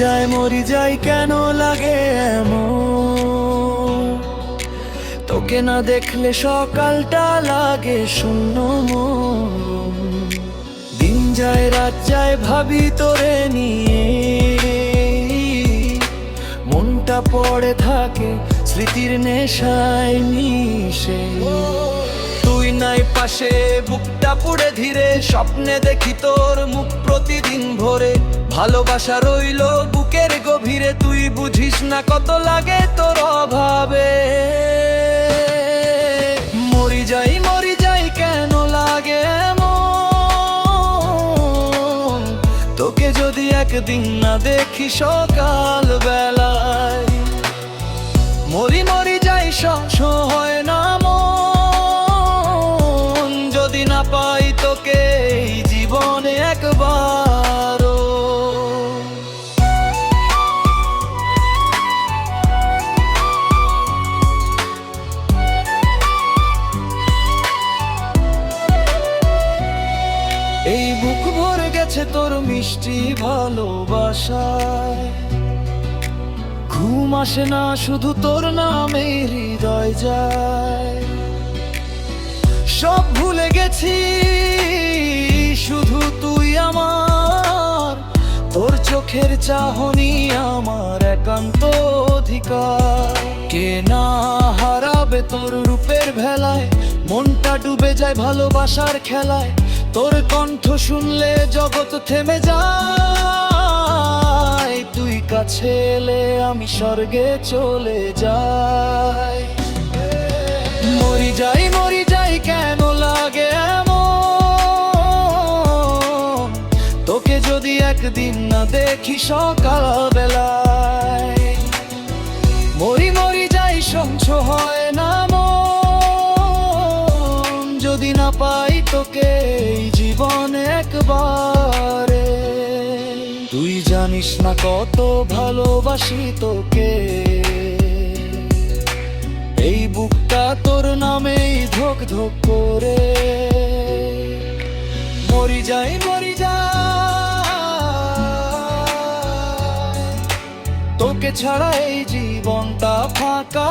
যায়, মরি যায়, কেন লাগে এমন? তোকে না দেখলে সকালটা লাগে শূন্য দিন যায়, রাত যায়, ভাবি তোরে নিয়ে। মনটা পড়ে থাকে, স্মৃতির নেশায় মিশে। তুই নাই পাশে, বুকটা পুড়ে ধীরে, স্বপ্নে দেখি তোর মুখ প্রতিদিন ভোরে। ভালোবাসা রইল বুকের গভীরে, তুই বুঝিস না কত লাগে তোর অভাবে। মরি যাই মরি যাই কেন লাগে তোকে যদি একদিন না দেখি সকাল বেলায় মরি মরি যাই সংস গেছে তোর মিষ্টি ভালোবাসায়। ঘুম আসে না, শুধু তোর নামে হৃদয় যায়। সব ভুলে গেছি, শুধু তুই আমার। তোর চোখের চাহনি আমার একান্ত অধিকার। কে না হারাবে তোর রূপের ভেলায়, মনটা ডুবে যায় ভালোবাসার খেলায়। তোর কণ্ঠ শুনলে জগৎ থেমে যায়। তুই কাছে এলে আমি স্বর্গে চলে যাই। মরি যাই মরি যাই, কেন লাগে এমন? তোকে যদি একদিন না দেখি সকাল বেলায় মরি মরি যাই সঞ্চ হয় না মন। যদি না পাই তোকে একবারে তুই জানিস না কত ভালোবাসি তোকে। এই বুকটা তোর নামেই ধক ধক করে। মরি যাই মরি যাই। তোকে ছাড়া এই জীবনটা ফাঁকা।